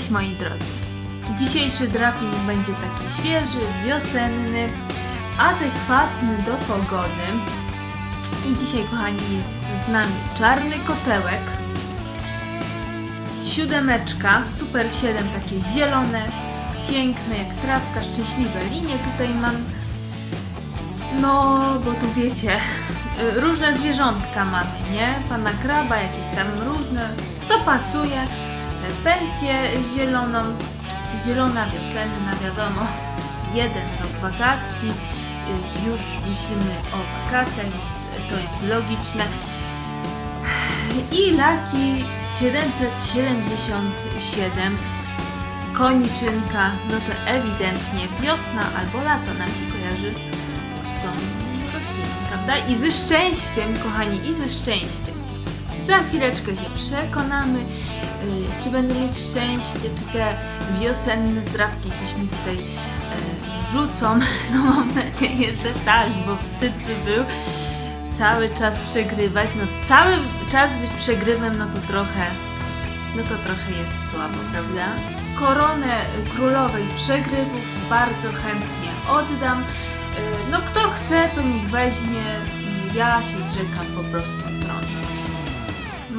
Cześć moi drodzy. Dzisiejszy draping będzie taki świeży, wiosenny, adekwatny do pogody. I dzisiaj, kochani, jest z nami czarny kotełek, siódemeczka, super 7, takie zielone, piękne jak trawka, szczęśliwe linie tutaj mam. No, bo tu wiecie, różne zwierzątka mamy, nie? Pana kraba, jakieś tam różne, to pasuje. Pensję zieloną, zielona, wiosenna, wiadomo, jeden rok wakacji, już myślimy o wakacjach, więc to jest logiczne. I laki 777 koniczynka, no to ewidentnie wiosna albo lato nam się kojarzy z tą rośliną, prawda? I ze szczęściem, kochani, i ze szczęściem. Za chwileczkę się przekonamy, yy, czy będę mieć szczęście, czy te wiosenne zdrabki coś mi tutaj yy, rzucą. No mam nadzieję, że tak, bo wstyd by był cały czas przegrywać. No cały czas być przegrywem, no to trochę, no to trochę jest słabo, prawda? Koronę królowej przegrywów bardzo chętnie oddam. No kto chce, to niech weźmie. Ja się zrzekam po prostu.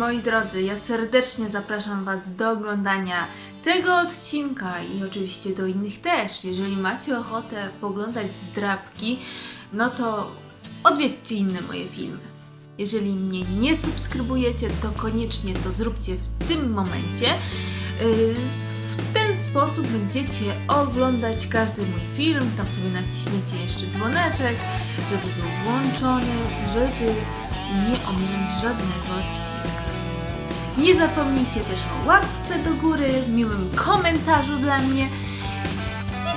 Moi drodzy, ja serdecznie zapraszam Was do oglądania tego odcinka i oczywiście do innych też. Jeżeli macie ochotę poglądać zdrabki, no to odwiedźcie inne moje filmy. Jeżeli mnie nie subskrybujecie, to koniecznie to zróbcie w tym momencie. Yy, W ten sposób będziecie oglądać każdy mój film. Tam sobie naciśniecie jeszcze dzwoneczek, żeby był włączony, żeby nie ominąć żadnego odcinka. Nie zapomnijcie też o łapce do góry, miłym komentarzu dla mnie.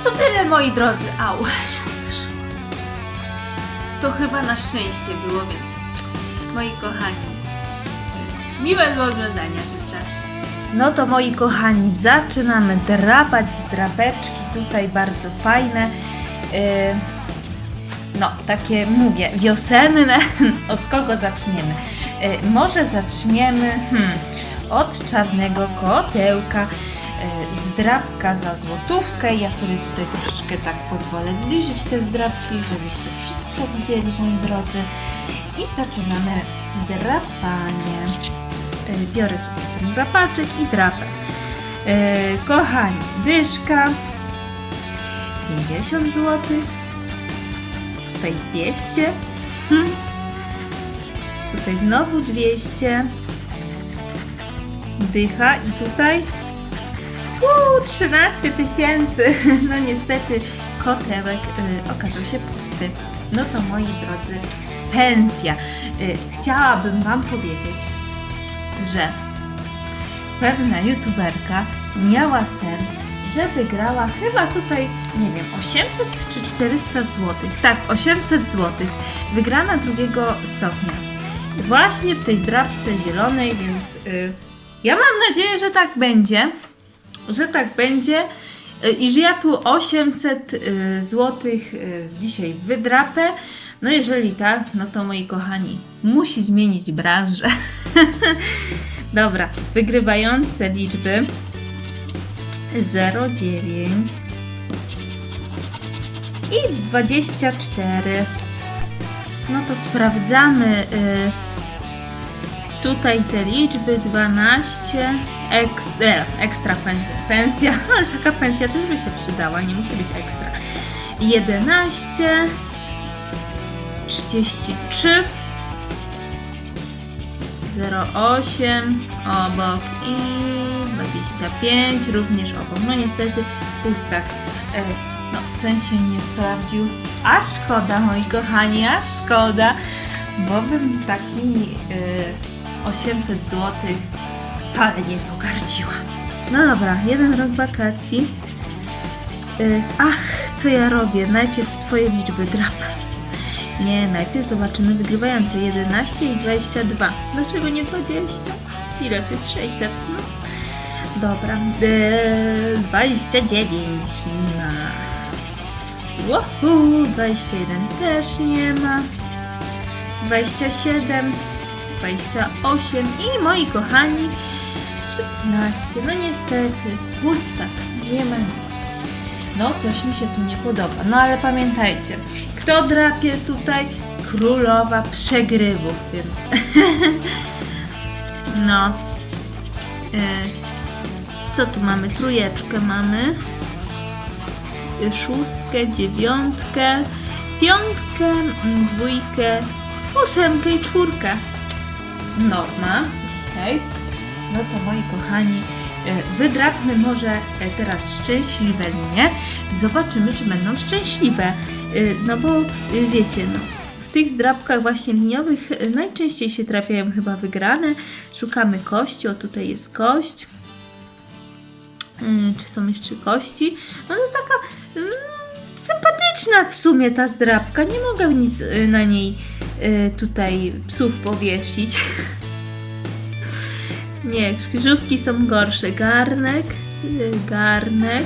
I to tyle moi drodzy. Au. To chyba na szczęście było, więc moi kochani, miłego oglądania życzę. No to moi kochani, zaczynamy drapać z drapeczki, tutaj bardzo fajne. Yy, no, takie mówię, wiosenne. Od kogo zaczniemy? Yy, może zaczniemy hmm, od czarnego kotełka. Yy, zdrabka za złotówkę. Ja sobie tutaj troszeczkę tak pozwolę zbliżyć te zdrabki, żebyście wszystko widzieli, moi drodzy. I zaczynamy drapanie. Yy, biorę tutaj ten drapaczek i drapę. Kochani, dyszka 50 zł. Tutaj 200. Hmm. Tutaj znowu 200. Dycha i tutaj Uuu, 13 tysięcy. No niestety kotełek y, okazał się pusty. No to moi drodzy, pensja. Y, chciałabym Wam powiedzieć, że pewna youtuberka miała sen, że wygrała chyba tutaj, nie wiem, 800 czy 400 zł. Tak, 800 zł. Wygrana drugiego stopnia. Właśnie w tej drapce zielonej, więc y, ja mam nadzieję, że tak będzie. Że tak będzie. y, I że ja tu 800 y, zł dzisiaj wydrapę. No jeżeli tak, no to moi kochani, musi zmienić branżę. Dobra, wygrywające liczby 0,9 i 24. No to sprawdzamy y, tutaj te liczby 12 ekstra, ekstra pensja, ale taka pensja też by się przydała, nie musi być ekstra. 11 33 08 obok i 25 również obok. No niestety pustak. No w sensie nie sprawdził. A szkoda moi kochani, a szkoda, bo bym takimi e, 800 zł wcale nie pogardziła. No dobra, jeden rok wakacji. E, ach, co ja robię? Najpierw twoje liczby drapę. Nie, najpierw zobaczymy wygrywające 11 i 22. Dlaczego nie 20? Ile to jest 600? No. Dobra, e, 29 na... Woohoo, 21 też nie ma. 27 28 i moi kochani 16. No niestety, pustak, nie ma nic. No coś mi się tu nie podoba. No ale pamiętajcie, kto drapie tutaj? Królowa przegrywów, więc no. E, co tu mamy? Trójeczkę mamy. Szóstkę, dziewiątkę, piątkę, dwójkę, ósemkę i czwórkę. Norma. Okej. No to moi kochani, e, wydrapmy może e, teraz szczęśliwe linie. Zobaczymy, czy będą szczęśliwe. E, No bo wiecie, no, w tych zdrapkach właśnie liniowych najczęściej się trafiają chyba wygrane. Szukamy kości, o tutaj jest kość. Czy są jeszcze kości? No to taka sympatyczna w sumie ta zdrabka. Nie mogę nic y, na niej y, tutaj psów powiesić. Nie, krzyżówki są gorsze. Garnek, y, garnek.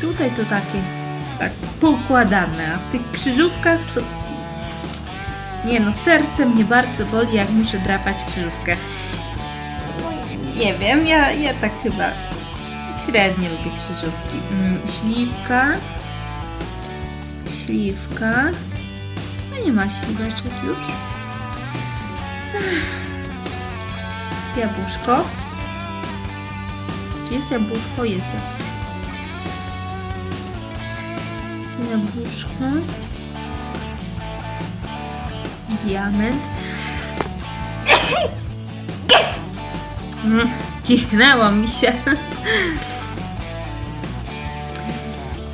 Tutaj to tak jest tak poukładane, a w tych krzyżówkach to... Nie no, serce mnie bardzo boli, jak muszę drapać krzyżówkę. Nie wiem, ja, ja tak chyba średnio lubię krzyżówki. Mm, śliwka. Śliwka. No nie ma śliweczek już. Jabłuszko. Czy jest jabłuszko? Jest jabłuszko. Jabłuszko. Diament. Mm, Kichnęło mi się.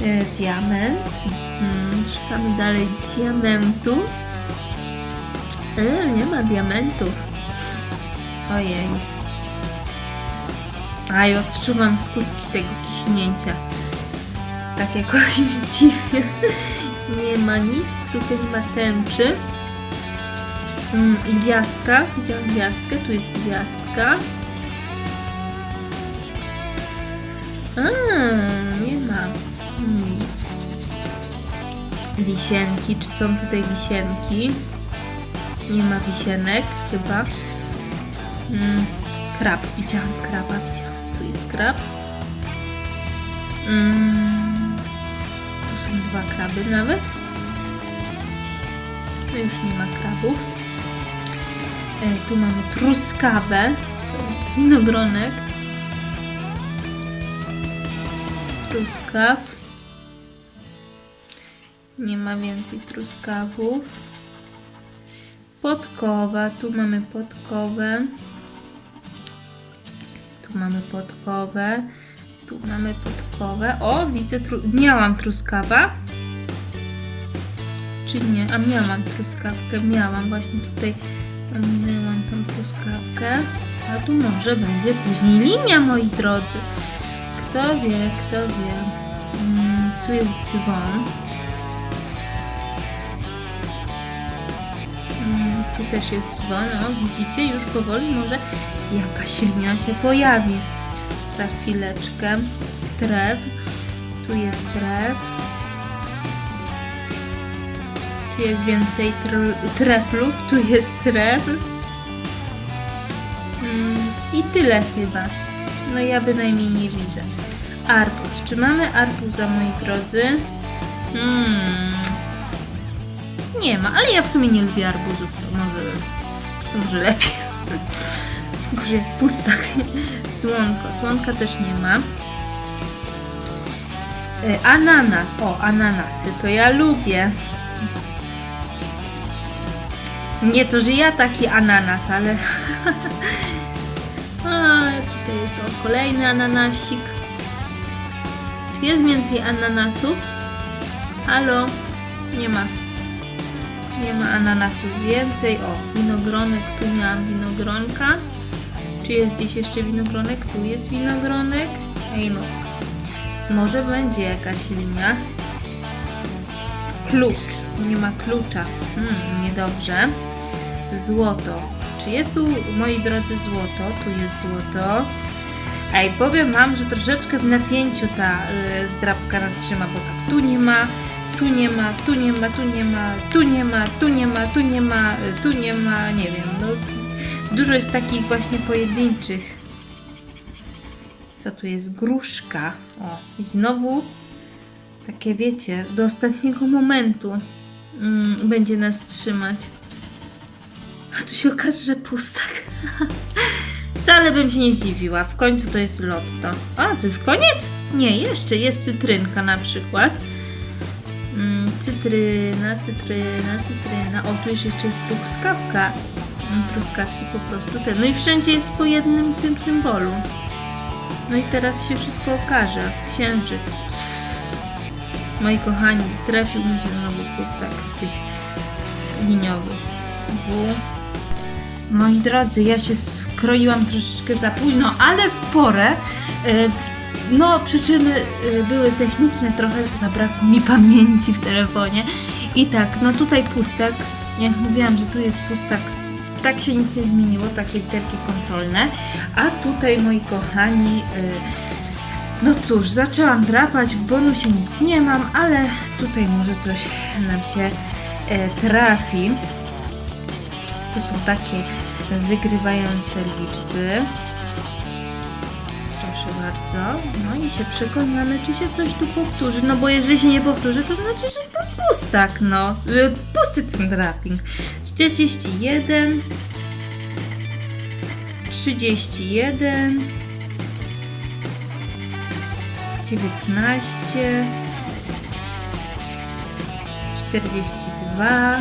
E, Diament. Mm, Szukamy dalej diamentu. E, nie ma diamentów. Ojej. Aj, odczuwam skutki tego kichnięcia. Tak jakoś mi dziwnie. Nie ma nic, tutaj nie ma tęczy. Mm, i gwiazdka. Widziałam gwiazdkę, tu jest gwiazdka. A, Wisienki, czy są tutaj wisienki? Nie ma wisienek, chyba. Mm, krab, widziałam kraba, widziałam. Tu jest krab. Mm, tu są dwa kraby nawet. No już nie ma krabów. E, tu mamy truskawę, winogronek. Truskaw. Nie ma więcej truskawów. Podkowa, tu mamy podkowę. Tu mamy podkowę. Tu mamy podkowę. O, widzę, tru... miałam truskawa. Czy nie? A miałam truskawkę, miałam właśnie tutaj. Ominęłam tą truskawkę. A tu może będzie później linia, moi drodzy. Kto wie, kto wie. Mm, tu jest dzwon. Tu też jest dzwon. O, widzicie, już powoli może jakaś linia się pojawi. Za chwileczkę. Tref. Tu jest tref. Tu jest więcej tr- treflów. Tu jest tref. Mm, I tyle chyba. No ja bynajmniej nie widzę. Arbuz. Czy mamy arbuza, moi drodzy? Hmm. Nie ma, ale ja w sumie nie lubię arbuzów, to może, może lepiej. Może pustak. Słonko. Słonka też nie ma. E, Ananas. O, ananasy. To ja lubię. Nie to, że ja taki ananas, ale... A, tutaj jest o, kolejny ananasik. Jest więcej ananasów? Halo? Nie ma. Nie ma ananasów więcej. O, winogronek. Tu miałam winogronka. Czy jest gdzieś jeszcze winogronek? Tu jest winogronek. Ej no. Może będzie jakaś linia. Klucz. Nie ma klucza. Hmm, niedobrze. Złoto. Czy jest tu, moi drodzy, złoto? Tu jest złoto. Ej, powiem wam, że troszeczkę w napięciu ta y, zdrabka nas trzyma, bo tak tu nie ma, tu nie ma, tu nie ma, tu nie ma, tu nie ma, tu nie ma, tu nie ma, tu nie ma, nie wiem, no Dużo jest takich właśnie pojedynczych. Co tu jest? Gruszka. O, i znowu takie wiecie, do ostatniego momentu mm, będzie nas trzymać. A tu się okaże, że pustak. Wcale bym się nie zdziwiła. W końcu to jest lotto. A, to już koniec? Nie, jeszcze jest cytrynka na przykład. Cytryna, cytryna, cytryna. O, tu jeszcze jest truskawka. Mm, truskawki po prostu te. No i wszędzie jest po jednym tym symbolu. No i teraz się wszystko okaże. Księżyc. Moi kochani, trafił mi się znowu pustak w tych liniowych. W. Moi drodzy, ja się skroiłam troszeczkę za późno, ale w porę. Y, No, przyczyny y, były techniczne, trochę zabrakło mi pamięci w telefonie. I tak, no tutaj pustak. Jak mówiłam, że tu jest pustak, tak się nic nie zmieniło, takie literki kontrolne. A tutaj, moi kochani, y, no cóż, zaczęłam drapać, w bonusie nic nie mam, ale tutaj może coś nam się e, trafi. To są takie wygrywające liczby. Bardzo. No i się przekonamy, czy się coś tu powtórzy. No bo jeżeli się nie powtórzy, to znaczy, że to pustak, no. Y, Pusty ten draping. 41 31 19 42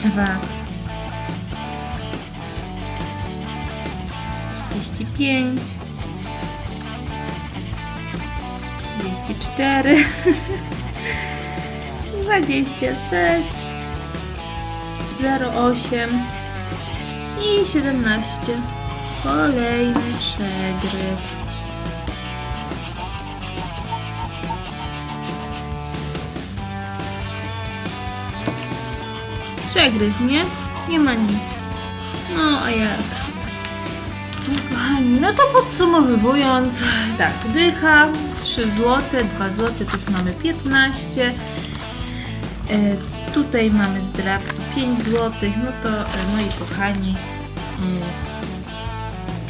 28 43 49 32 2 35 34 26 08 i 17 kolejny przegryw Przegryw, nie? Nie ma nic. No, a jak? No, kochani, no to podsumowując, tak, dycha, 3 zł, 2 zł, tu już mamy 15. E, tutaj mamy zdrabki 5 zł, no to e, moi kochani, mm,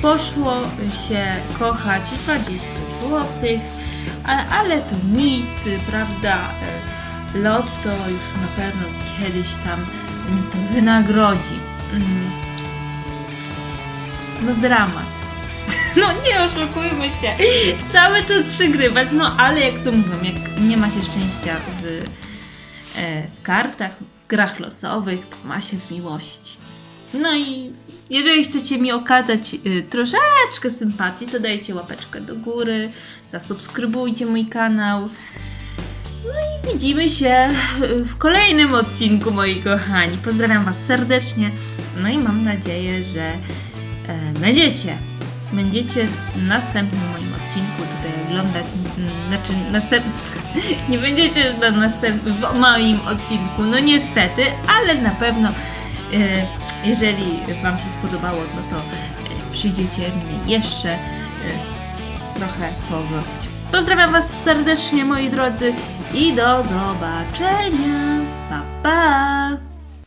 poszło się kochać 20 zł, ale, ale to nic, prawda? E, Lot to już na pewno kiedyś tam wynagrodzi. Mm. No dramat. No nie oszukujmy się. Cały czas przegrywać, no ale jak to mówią, jak nie ma się szczęścia w, e, w kartach, w grach losowych, to ma się w miłości. No i jeżeli chcecie mi okazać y, troszeczkę sympatii, to dajcie łapeczkę do góry, zasubskrybujcie mój kanał. No i widzimy się w kolejnym odcinku, moi kochani. Pozdrawiam Was serdecznie. No i mam nadzieję, że e, będziecie, będziecie w następnym moim odcinku tutaj oglądać. Znaczy, następ... nie będziecie na następ... w moim odcinku, no niestety, ale na pewno, e, jeżeli Wam się spodobało, no to e, przyjdziecie mnie jeszcze trochę pooglądać. Pozdrawiam Was serdecznie, moi drodzy, i do zobaczenia. Pa, pa!